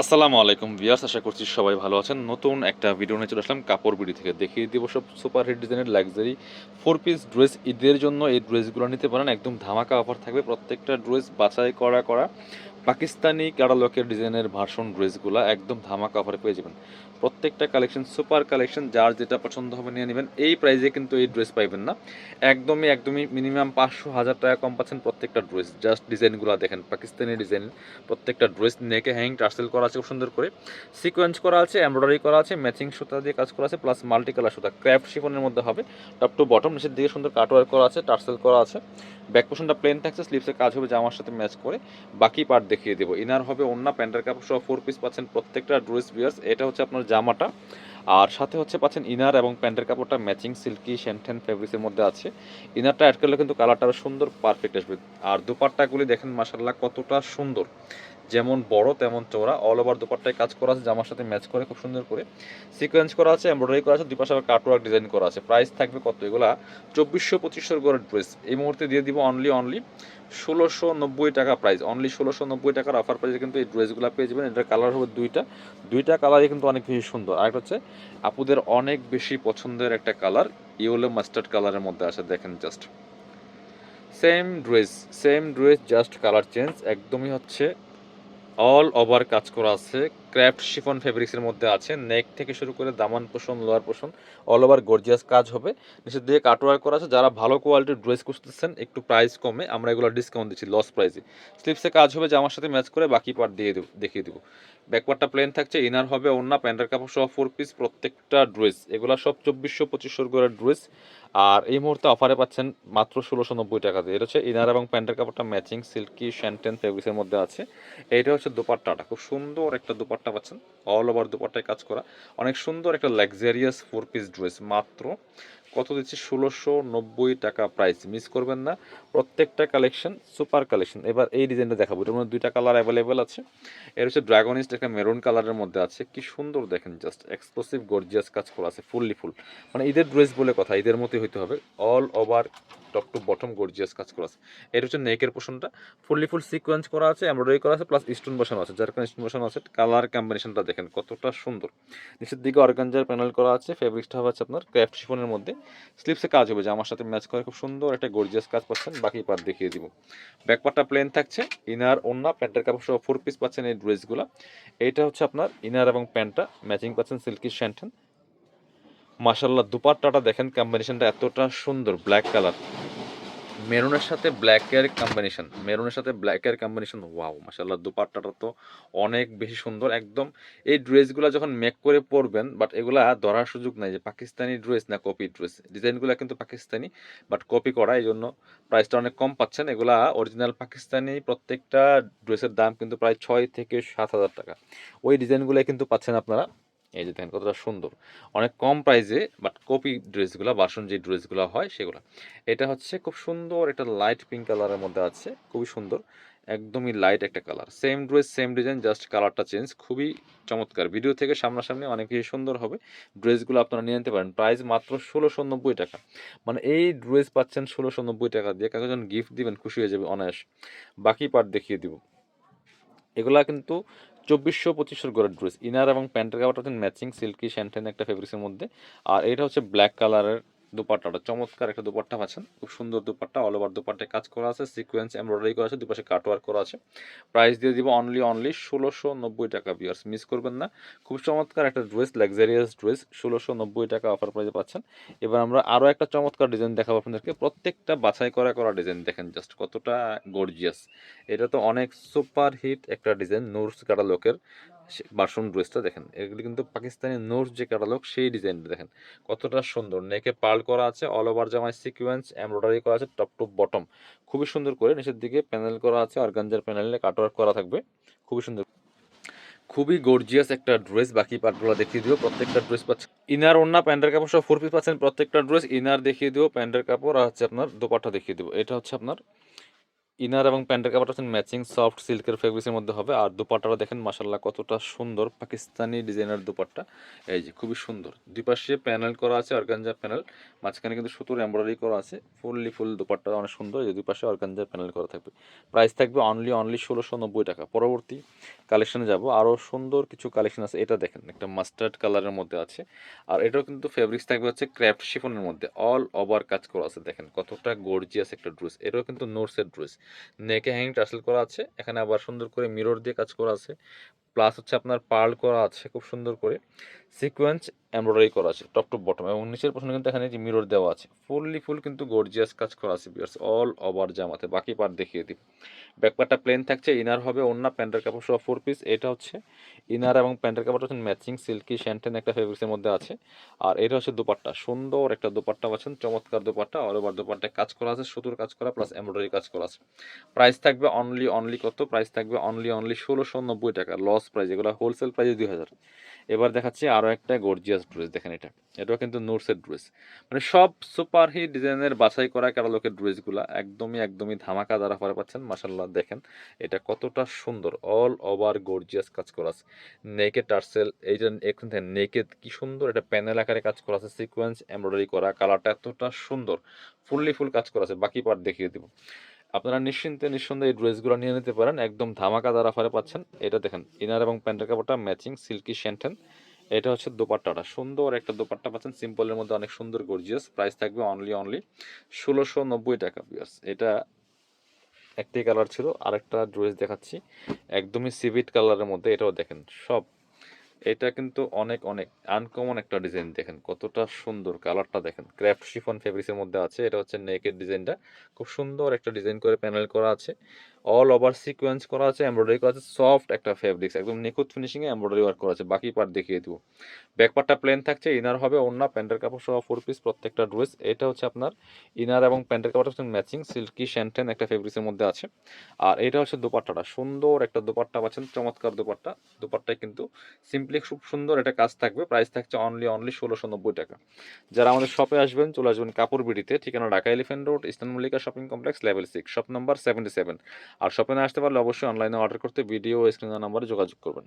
আসসালামু আলাইকুম ভিয়ার্স আশা করছি সবাই ভালো আছেন। নতুন একটা ভিডিও নিয়ে চলে আসলাম কাপড় বিড়ি থেকে। দেখিয়ে দিব সব সুপার হিট ডিজাইনের লাক্সারি ফোর পিস ড্রেস ঈদের জন্য। এই ড্রেসগুলো নিতে পারেন, একদম ধামাকা অফার থাকবে। প্রত্যেকটা ড্রেস বাছাই করা করা। পাকিস্তানি ক্যাটালকের ডিজাইনের ভার্সন ড্রেসগুলো একদম ধামাকা অফারে পেয়ে যাবেন। প্রত্যেকটা কালেকশন সুপার কালেকশন যার যেটা পছন্দ হবে নিয়ে নেবেন। এই প্রাইজে কিন্তু এই ড্রেস পাইবেন না। একদমই একদমই মিনিমাম পাঁচশো হাজার টাকা কম পাচ্ছেন প্রত্যেকটা ড্রেস জাস্ট ডিজাইনগুলো দেখেন, পাকিস্তানি ডিজাইন প্রত্যেকটা ড্রেস নেকে হ্যাং টার্সেল করা আছে খুব সুন্দর করে। সিকোয়েন্স করা আছে এমব্রয়ডারি করা আছে ম্যাচিং সুতা দিয়ে কাজ করা আছে প্লাস মাল্টি কালার সুতা। ক্র্যাফট শিফনের মধ্যে হবে টপ টু বটম নিচের দিকে সুন্দর কাটওয়ার করা আছে টার্সেল করা আছে। ব্যাক পোর্শনটা প্লেন থাকছে স্লিভসের কাজ হবে, জামার সাথে ম্যাচ করে। বাকি পার্ট দেখিয়ে দেবো। ইনার হবে অন্য প্যান্টের কাপড় সহ ফোর পিস পাচ্ছেন প্রত্যেকটা ড্রেস বিয়ার্স এটা হচ্ছে আপনার জামাটা। আর সাথে হচ্ছে পাচ্ছেন ইনার এবং প্যান্টের কাপড়টা ম্যাচিং সিল্কি শ্যান্টেন ফেব্রিক্সের মধ্যে আছে। ইনারটা অ্যাড করলে কিন্তু কালারটা সুন্দর পারফেক্ট আসবে। আর দুপাট্টাগুলি দেখেন মাসাল্লাহ কতটা সুন্দর। যেমন বড় তেমন চওড়া অল ওভার দুপাট্টায় কাজ করা আছে, জামার সাথে ম্যাচ করে, খুব সুন্দর করে। সিকোয়েন্স করা আছে এমব্রয়ডারি করা আছে দুই পাশে আবার কাটওয়ার্ক ডিজাইন করা আছে। প্রাইস থাকবে কত? এগুলা চব্বিশশো পঁচিশশো করে ড্রেস এই মুহূর্তে দিয়ে দিব অনলি অনলি ষোলোশো নব্বই টাকা প্রাইস অনলি ষোলোশো নব্বই টাকার অফার প্রাইসে কিন্তু এই ড্রেসগুলো পেয়ে যাবেন। এটার কালার হবে দুইটা। দুইটা কালারই কিন্তু অনেক বেশি সুন্দর। আর একটা হচ্ছে, আপুদের অনেক বেশি পছন্দের একটা কালার ইয়েলো মাস্টার্ড কালারের মধ্যে আছে দেখেন just same dress same dress just colour change একদমই হচ্ছে অল ওভার কাজ করা আছে। ক্র্যাফট শিফন ফেব্রিক্সের মধ্যে আছে। নেক থেকে শুরু করে দামান পোষণ, লোয়ার পোষণ অল ওভার গর্জিয়াস কাজ হবে। নিচের দিকে কাটওয়ার করা আছে। যারা ভালো কোয়ালিটির ড্রেস খুঁজতেছেন, একটু প্রাইস কমে। আমরা এগুলো ডিসকাউন্ট দিচ্ছি লস প্রাইসে স্লিপসে কাজ হবে জামার সাথে ম্যাচ করে বাকি পার্ট দিয়ে দেবো, দেখিয়ে দেবো। ব্যাকপার্টটা প্লেন থাকছে ইনার হবে অন্য প্যান্টের কাপড় সহ ফোর পিস প্রত্যেকটা ড্রেস এগুলো সব চব্বিশশো পঁচিশশো করে ড্রেস আর এই মুহূর্তে অফারে পাচ্ছেন মাত্র ষোলোশো নব্বই টাকা দিয়ে। এটা হচ্ছে ইনার এবং প্যান্টের কাপড়টা ম্যাচিং সিল্কি শ্যান্টেন ফেব্রিক্সের মধ্যে আছে। এইটা হচ্ছে দুপাট্টাটা। খুব সুন্দর একটা দুপাট্টা। পাচ্ছেন। অল ওভার দুপাট্টায় কাজ করা। অনেক সুন্দর একটা লাক্সারিয়াস ফোর পিস ড্রেস মাত্র কত দিচ্ছি? ষোলোশো নব্বই টাকা প্রাইস মিস করবেন না। প্রত্যেকটা কালেকশন সুপার কালেকশন এবার এই ডিজাইনটা দেখাবো। এটার মধ্যে দুইটা কালার অ্যাভেলেবেল আছে। এর হচ্ছে ড্রাগনিস্ট একটা মেরুন কালারের মধ্যে আছে। কি সুন্দর দেখেন জাস্ট এক্সক্লুসিভ গর্জিয়াস কাজ করা আছে ফুললি ফুল মানে ঈদের ড্রেস বলে কথা, ঈদের মতোই হইতে হবে। All over top to bottom gorgeous কাজ করা আছে। এটা হচ্ছে নেকের পোর্শনটা ফুললি ফুল সিকোয়েন্স করা আছে এমব্রয়ডারি করা আছে প্লাস স্টোন বসানো আছে। যার কারণে স্টোন বসানো আছে কালার কম্বিনেশনটা দেখেন কতটা সুন্দর। নিচের দিকে অর্গানজার প্যানেল করা আছে ফেব্রিক্সটা হচ্ছে আপনার ক্র্যাফট শিফনের মধ্যে। স্লিপসে কাজ হবে যে আমার সাথে ম্যাচ করে খুব সুন্দর একটা গর্জিয়াস কাজ পাচ্ছেন, বাকি পার্ট দেখিয়ে দিব। ব্যাকপার্টটা প্লেন থাকছে ইনার ওন্না প্যান্টের কাপড় সহ ফোর পিস পাচ্ছেন এই ড্রেসগুলো এইটা হচ্ছে আপনার ইনার এবং প্যান্টটা ম্যাচিং পাচ্ছেন সিল্কি শ্যান্টেন মাসাল্লাহ দুপাট্টাটা দেখেন কম্বিনেশনটা এতটা সুন্দর ব্ল্যাক কালার মেরুনের সাথে ব্ল্যাকের কম্বিনেশন মেরুনের সাথে ব্ল্যাকের কম্বিনেশন ওয়াও মাসাল্লাহ দুপাট্টাটা তো অনেক বেশি সুন্দর, একদম এই ড্রেসগুলো যখন মেক করে পরবেন বাট এগুলা ধরার সুযোগ নাই যে পাকিস্তানি ড্রেস না কপি ড্রেস ডিজাইনগুলো কিন্তু পাকিস্তানি বাট কপি করা, এই জন্য প্রাইসটা অনেক কম পাচ্ছেন, এগুলা অরিজিনাল পাকিস্তানি প্রত্যেকটা ড্রেসের দাম কিন্তু প্রায় ছয় থেকে সাত হাজার টাকা, ওই ডিজাইনগুলো কিন্তু পাচ্ছেন আপনারা। এই যে দেখেন কতটা সুন্দর। অনেক কম প্রাইসে বাট কপি ড্রেসগুলো বাসন যে ড্রেসগুলো হয় সেগুলো। এটা হচ্ছে খুব সুন্দর একটা লাইট পিঙ্ক কালারের মধ্যে আছে, খুবই সুন্দর, একদমই লাইট একটা colour same dress same design just কালারটা চেঞ্জ খুবই চমৎকার। ভিডিও থেকে সামনাসামনি অনেক বেশি সুন্দর হবে। ড্রেসগুলো আপনারা নিয়ে নিতে পারেন। প্রাইস মাত্র ষোলোশো নব্বই টাকা। মানে এই ড্রেস পাচ্ছেন ষোলোশো নব্বই টাকা দিয়ে কাউকে গিফট দিবেন, খুশি হয়ে যাবে অনায়াস। বাকি পার্ট দেখিয়ে দিব। এগুলা কিন্তু চব্বিশশো পঁচিশশোর গোড়ার ড্রেস ইনার এবং প্যান্টের কাপড়টা হচ্ছে ম্যাচিং সিল্কি শ্যান্টেন একটা ফেব্রিক্সের মধ্যে। আর এটা হচ্ছে ব্ল্যাক কালারের দুপাট্টাটা চমৎকার একটা দুপাট্টা পাচ্ছেন। খুব সুন্দর দুপাট্টা অল ওভার দুপাট্টায় কাজ করা আছে সিকোয়েন্স এমব্রয়ডারি করা আছে, দুপাশে কাটওয়ার্ক করা আছে। প্রাইস দিয়ে দিব অনলি অনলি ষোলোশো নব্বই টাকা বিয়ার্স মিস করবেন না। খুব চমৎকার একটা ড্রেস লাক্সারিয়াস ড্রেস ষোলোশো নব্বই টাকা অফার প্রাইসে পাচ্ছেন। এবার আমরা আরও একটা চমৎকার ডিজাইন দেখাবো আপনাদেরকে। প্রত্যেকটা বাছাই করা করা ডিজাইন দেখেন জাস্ট কতটা গর্জিয়াস এটা তো অনেক সুপার হিট একটা ডিজাইন নোরস লোকের বাসন ড্রেসটা দেখেন। এগুলি কিন্তু পাকিস্তানি নোরস যে ক্যাটালগ সেই ডিজাইনটা দেখেন। কতটা সুন্দর। নেকে পার্ল করা আছে অল ওভার জামায় সিকোয়েন্স এমব্রয়ডারি করা আছে টপ টু বটম খুবই সুন্দর করে নিচের দিকে প্যানেল করা আছে অর্গানজার প্যানেলে কাটওয়ার্ক করা থাকবে। খুবই সুন্দর। খুবই গর্জিয়াস একটা ড্রেস বাকি পার্টগুলো দেখিয়ে দিব প্রত্যেকটা ড্রেস পাচ্ছে ইনার ওন্না প্যান্টের কাপড় সব ফোর পিস পাচ্ছেন প্রত্যেকটা ড্রেস ইনার দেখিয়ে দিব প্যান্টের কাপড়, আর হচ্ছে আপনার দোপাট্টা দেখিয়ে দিব। এটা হচ্ছে আপনার ইনার এবং প্যান্টের কাপড়টা হচ্ছে ম্যাচিং সফট সিল্কের ফেব্রিক্সের মধ্যে হবে। আর দুপাট্টাটা দেখেন মাসাল্লাহ কতটা সুন্দর পাকিস্তানি ডিজাইনের দুপাট্টা। এই যে, খুবই সুন্দর। দুই পাশে প্যানেল করা আছে অর্গানজা প্যানেল মাঝখানে কিন্তু সুতোর এমব্রয়ডারি করা আছে। ফুললি ফুল দুপাট্টা, অনেক সুন্দর। এই যে দুই পাশে অর্গানজা প্যানেল করা থাকবে। প্রাইস থাকবে অনলি অনলি ষোলোশো নব্বই টাকা। পরবর্তী কালেকশনে যাব। আরও সুন্দর কিছু কালেকশন আছে। এটা দেখেন, একটা মাস্টার্ড কালারের মধ্যে আছে। আর এটাও কিন্তু ফেব্রিক্স থাকবে হচ্ছে ক্র্যাফট শিফনের মধ্যে। অল ওভার কাজ করা আছে। দেখেন, কতটা গর্জিয়াস একটা ড্রেস এটাও কিন্তু নোটসের ড্রেস নেকে হ্যাঙ্গিং টাসেল করা আছে। এখানে আবার সুন্দর করে মিরর দিয়ে কাজ করা আছে। প্লাস হচ্ছে আপনার পার্ল করা আছে, খুব সুন্দর করে। সিকোয়েন্স এমব্রয়ডারি করা আছে টপ টু বটম এবং নিচের পোর্শনে কিন্তু এখানে যে মিরর দেওয়া আছে। ফুললি ফুল কিন্তু গর্জিয়াস কাজ করা আছে বিয়ার্স অল ওভার জামাতে। বাকি পার্ট দেখিয়ে দিই। ব্যাকপার্টটা প্লেন থাকছে ইনার হবে অন্য প্যান্টের কাপড় সহ ফোর পিস এটা হচ্ছে ইনার এবং প্যান্টের কাপড়টা হচ্ছে ম্যাচিং সিল্কি শ্যান্টেন একটা ফেব্রিক্সের মধ্যে আছে। আর এটা হচ্ছে দুপাট্টা, সুন্দর একটা দুপাট্টা পাচ্ছেন, চমৎকার দুপাট্টা অল ওভার দুপাট্টায় কাজ করা আছে, সুতোর কাজ করা প্লাস এমব্রয়ডারি কাজ করা আছে। প্রাইস থাকবে অনলি অনলি কত? প্রাইস থাকবে অনলি অনলি ষোলোশো নব্বই টাকা। লস প্রাইস এগুলো হোলসেল প্রাইসে দুই হাজার। এবার দেখাচ্ছি আরও একটা গর্জিয়াস ড্রেস দেখেন এটা। এটাও কিন্তু নোটসের ড্রেস মানে সব সুপার হিট ডিজাইনের বাছাই করা ক্যাটালগের ড্রেসগুলো একদমই একদমই ধামাকা দ্বারা পরে পাচ্ছেন মাসাল্লাহ দেখেন, এটা কতটা সুন্দর অল ওভার গর্জিয়াস কাজ করা আছে। নেকে টার্সেল এই যে এখন নেকে কি সুন্দর, এটা প্যানেল আকারে কাজ করা আছে সিকোয়েন্স এমব্রয়ডারি করা কালারটা এতটা সুন্দর ফুললি ফুল কাজ করা আছে, বাকি পার্ট দেখিয়ে দিব। আপনারা নিশ্চিন্তে নিঃসন্দেহে এই ড্রেসগুলো নিয়ে নিতে পারেন। একদম ধামাকা দ্বারা ফারে পাচ্ছেন, এটা দেখেন ইনার এবং প্যান্টের কাপড়টা ম্যাচিং সিল্কি শ্যান্টেন এটা হচ্ছে দোপাট্টাটা, সুন্দর একটা দোপাট্টা পাচ্ছেন সিম্পলের মধ্যে অনেক সুন্দর গর্জিয়াস প্রাইস থাকবে অনলি অনলি ষোলোশো নব্বই টাকা বিয়ার্স এটা একটাই কালার ছিল, আরেকটা ড্রেস দেখাচ্ছি, একদমই সিভিট কালারের মধ্যে, এটাও দেখেন, সব এটা কিন্তু অনেক অনেক আনকমন একটা ডিজাইন দেখেন, কতটা সুন্দর কালারটা দেখেন। ক্র্যাফট শিফন ফেব্রিক্সের মধ্যে আছে, এটা হচ্ছে নেকের ডিজাইনটা খুব সুন্দর একটা ডিজাইন করে প্যানেল করা আছে। অল ওভার সিকোয়েন্স করা আছে এমব্রয়ডারি করা আছে সফট একটা ফেব্রিক্স একদম নিখুঁত ফিনিশিংয়ে এমব্রয়ডারি ওয়ার্ক করা আছে। বাকি পার্ট দেখিয়ে দিব। ব্যাক পার্টটা প্লেন থাকছে ইনার হবে অন্য প্যান্টের কাপড় সহ ফোর পিস প্রত্যেকটা ড্রেস এটা হচ্ছে আপনার ইনার এবং প্যান্টের কাপড় হচ্ছে ম্যাচিং সিল্কি শ্যান্টেন একটা ফেব্রিক্সের মধ্যে আছে। আর এটা হচ্ছে দোপাট্টাটা, সুন্দর একটা দোপাট্টা পাচ্ছেন, চমৎকার দোপাট্টা। দোপাট্টায় কিন্তু সিম্পলি খুব সুন্দর একটা কাজ থাকবে প্রাইস থাকছে অনলি অনলি ষোলোশো নব্বই টাকা। যারা আমাদের শপে আসবেন, চলে আসবেন কাপড় বিড়িতে ঠিকানা Dhaka Elephant Road Eastern Mallika Shopping Complex level six shop number seventy seven আর শপে না আসতে পারলে অবশ্যই অনলাইনে অর্ডার করতে ভিডিও স্ক্রিনের নাম্বারে যোগাযোগ করবেন।